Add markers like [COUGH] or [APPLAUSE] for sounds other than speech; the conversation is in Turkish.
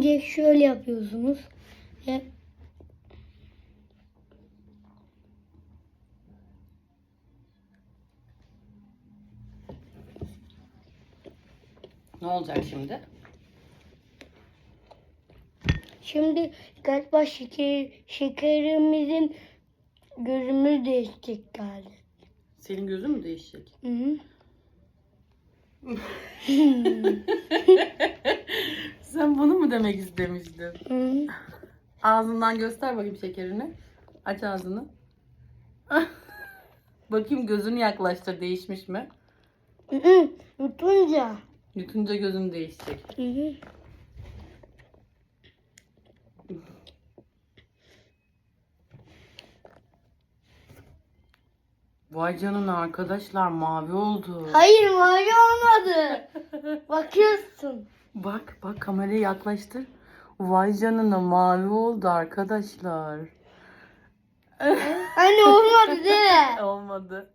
önce şöyle yapıyorsunuz. Ve Ne olacak şimdi? şimdi galiba şeker, şekerimizin gözümüz değişecek galiba. Senin gözün mü değişecek? Hı -hı. [LAUGHS] Demek istemiştin? -hı. Ağzından göster bakayım şekerini. Aç ağzını. [LAUGHS] bakayım gözünü yaklaştır değişmiş mi? Hı -hı. Yutunca. Yutunca gözün değişecek. Hı -hı. Vay canına arkadaşlar mavi oldu. Hayır mavi olmadı. [LAUGHS] Bakıyorsun. Bak bak kamerayı yaklaştır. Vay canına mavi oldu arkadaşlar. Hani olmadı değil mi? [LAUGHS] Olmadı.